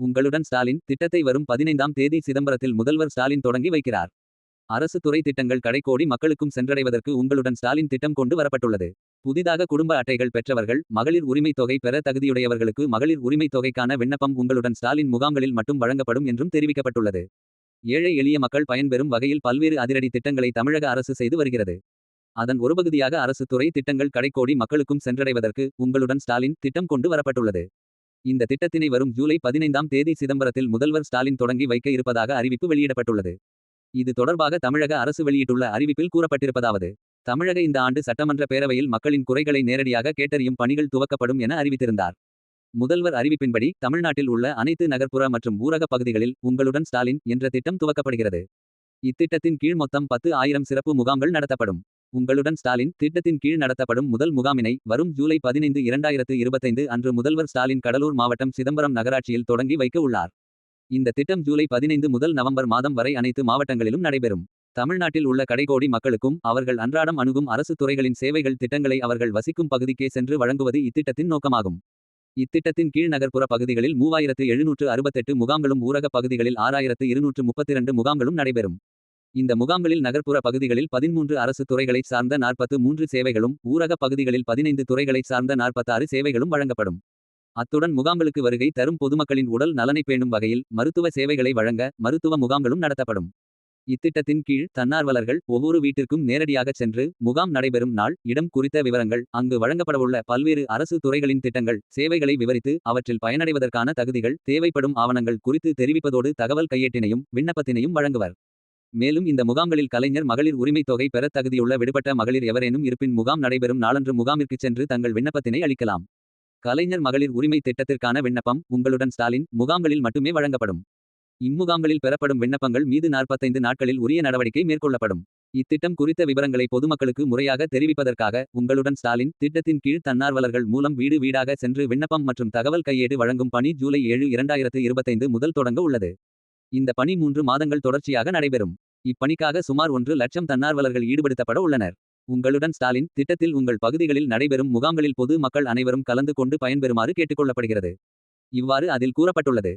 உங்களுடன் ஸ்டாலின் திட்டத்தை வரும் பதினைந்தாம் தேதி சிதம்பரத்தில் முதல்வர் ஸ்டாலின் தொடங்கி வைக்கிறார். அரசு துறை திட்டங்கள் கடைக்கோடி மக்களுக்கும் சென்றடைவதற்கு உங்களுடன் ஸ்டாலின் திட்டம் கொண்டு வரப்பட்டுள்ளது. புதிதாக குடும்ப அட்டைகள் பெற்றவர்கள் மகளிர் உரிமைத் தொகை பெற தகுதியுடையவர்களுக்கு மகளிர் உரிமைத் தொகைக்கான விண்ணப்பம் உங்களுடன் ஸ்டாலின் முகாம்களில் மட்டும் வழங்கப்படும் என்றும் தெரிவிக்கப்பட்டுள்ளது. ஏழை எளிய மக்கள் பயன்பெறும் வகையில் பல்வேறு அதிரடி திட்டங்களை தமிழக அரசு செய்து வருகிறது. அதன் ஒரு பகுதியாக அரசு துறை திட்டங்கள் கடைக்கோடி மக்களுக்கும் சென்றடைவதற்கு உங்களுடன் ஸ்டாலின் திட்டம் கொண்டு வரப்பட்டுள்ளது. இந்த திட்டத்தினை வரும் ஜூலை பதினைந்தாம் தேதி சிதம்பரத்தில் முதல்வர் ஸ்டாலின் தொடங்கி வைக்க இருப்பதாக அறிவிப்பு வெளியிடப்பட்டுள்ளது. இது தொடர்பாக தமிழக அரசு வெளியிட்டுள்ள அறிவிப்பில் கூறப்பட்டிருப்பதாவது தமிழக இந்த ஆண்டு சட்டமன்ற பேரவையில் மக்களின் குறைகளை நேரடியாக கேட்டறியும் பணிகள் துவக்கப்படும் என அறிவித்திருந்தார். முதல்வர் அறிவிப்பின்படி தமிழ்நாட்டில் உள்ள அனைத்து நகர்ப்புற மற்றும் ஊரகப் பகுதிகளில் உங்களுடன் ஸ்டாலின் என்ற திட்டம் துவக்கப்படுகிறது. இத்திட்டத்தின் கீழ் மொத்தம் பத்து ஆயிரம் சிறப்பு முகாம்கள் நடத்தப்படும். உங்களுடன் ஸ்டாலின் திட்டத்தின் கீழ் நடத்தப்படும் முதல் முகாமினை வரும் ஜூலை பதினைந்து இரண்டாயிரத்து இருபத்தைந்து அன்று முதல்வர் ஸ்டாலின் கடலூர் மாவட்டம் சிதம்பரம் நகராட்சியில் தொடங்கி வைக்க உள்ளார். இந்த திட்டம் ஜூலை பதினைந்து முதல் நவம்பர் மாதம் வரை அனைத்து மாவட்டங்களிலும் நடைபெறும். தமிழ்நாட்டில் உள்ள கடைகோடி மக்களுக்கும் அவர்கள் அன்றாடம் அணுகும் அரசு துறைகளின் சேவைகள் திட்டங்களை அவர்கள் வசிக்கும் பகுதிக்கே சென்று வழங்குவது இத்திட்டத்தின் நோக்கமாகும். இத்திட்டத்தின் கீழ் நகர்ப்புற பகுதிகளில் மூவாயிரத்து எழுநூற்று அறுபத்தெட்டு முகாம்களும் ஊரக பகுதிகளில் ஆறாயிரத்து இருநூற்று முப்பத்திரண்டு முகாம்களும் நடைபெறும். இந்த முகாம்களில் நகர்ப்புற பகுதிகளில் பதிமூன்று அரசு துறைகளைச் சார்ந்த நாற்பத்து மூன்று சேவைகளும் ஊரகப் பகுதிகளில் பதினைந்து துறைகளைச் சார்ந்த நாற்பத்தாறு சேவைகளும் வழங்கப்படும். அத்துடன் முகாம்களுக்கு வருகை தரும் பொதுமக்களின் உடல் நலனை பேணும் வகையில் மருத்துவ சேவைகளை வழங்க மருத்துவ முகாம்களும் நடத்தப்படும். இத்திட்டத்தின் கீழ் தன்னார்வலர்கள் ஒவ்வொரு வீட்டிற்கும் நேரடியாகச் சென்று முகாம் நடைபெறும் நாள் இடம் குறித்த விவரங்கள் அங்கு வழங்கப்படவுள்ள பல்வேறு அரசு துறைகளின் திட்டங்கள் சேவைகளை விவரித்து அவற்றில் பயனடைவதற்கான தகுதிகள் தேவைப்படும் ஆவணங்கள் குறித்து தெரிவிப்பதோடு தகவல் கையேட்டினையும் விண்ணப்பத்தினையும் வழங்குவர். மேலும் இந்த முகாம்களில் கலைஞர் மகளிர் உரிமைத் தொகை பெற தகுதியுள்ள விடுபட்ட மகளிர் எவரேனும் இருப்பின் முகாம் நடைபெறும் நாளன்று முகாமிற்கு சென்று தங்கள் விண்ணப்பத்தினை அளிக்கலாம். கலைஞர் மகளிர் உரிமை திட்டத்திற்கான விண்ணப்பம் உங்களுடன் ஸ்டாலின் முகாம்களில் மட்டுமே வழங்கப்படும். இம்முகாம்களில் பெறப்படும் விண்ணப்பங்கள் மீது நாற்பத்தைந்து நாட்களில் உரிய நடவடிக்கை மேற்கொள்ளப்படும். இத்திட்டம் குறித்த விவரங்களை பொதுமக்களுக்கு முறையாக தெரிவிப்பதற்காக உங்களுடன் ஸ்டாலின் திட்டத்தின் கீழ் தன்னார்வலர்கள் மூலம் வீடு வீடாக சென்று விண்ணப்பம் மற்றும் தகவல் கையேடு வழங்கும் பணி ஜூலை ஏழு இரண்டாயிரத்து இருபத்தைந்து முதல் தொடங்க உள்ளது. இந்த பணி மூன்று மாதங்கள் தொடர்ச்சியாக நடைபெறும். இப்பணிக்காக சுமார் ஒன்று லட்சம் தன்னார்வலர்கள் ஈடுபடுத்தப்பட உள்ளனர். உங்களுடன் ஸ்டாலின் திட்டத்தில் உங்கள் பகுதிகளில் நடைபெறும் முகாம்களில் பொது மக்கள் அனைவரும் கலந்து கொண்டு பயன்பெறுமாறு கேட்டுக்கொள்ளப்படுகிறது. இவ்வாறு அதில் கூறப்பட்டுள்ளது.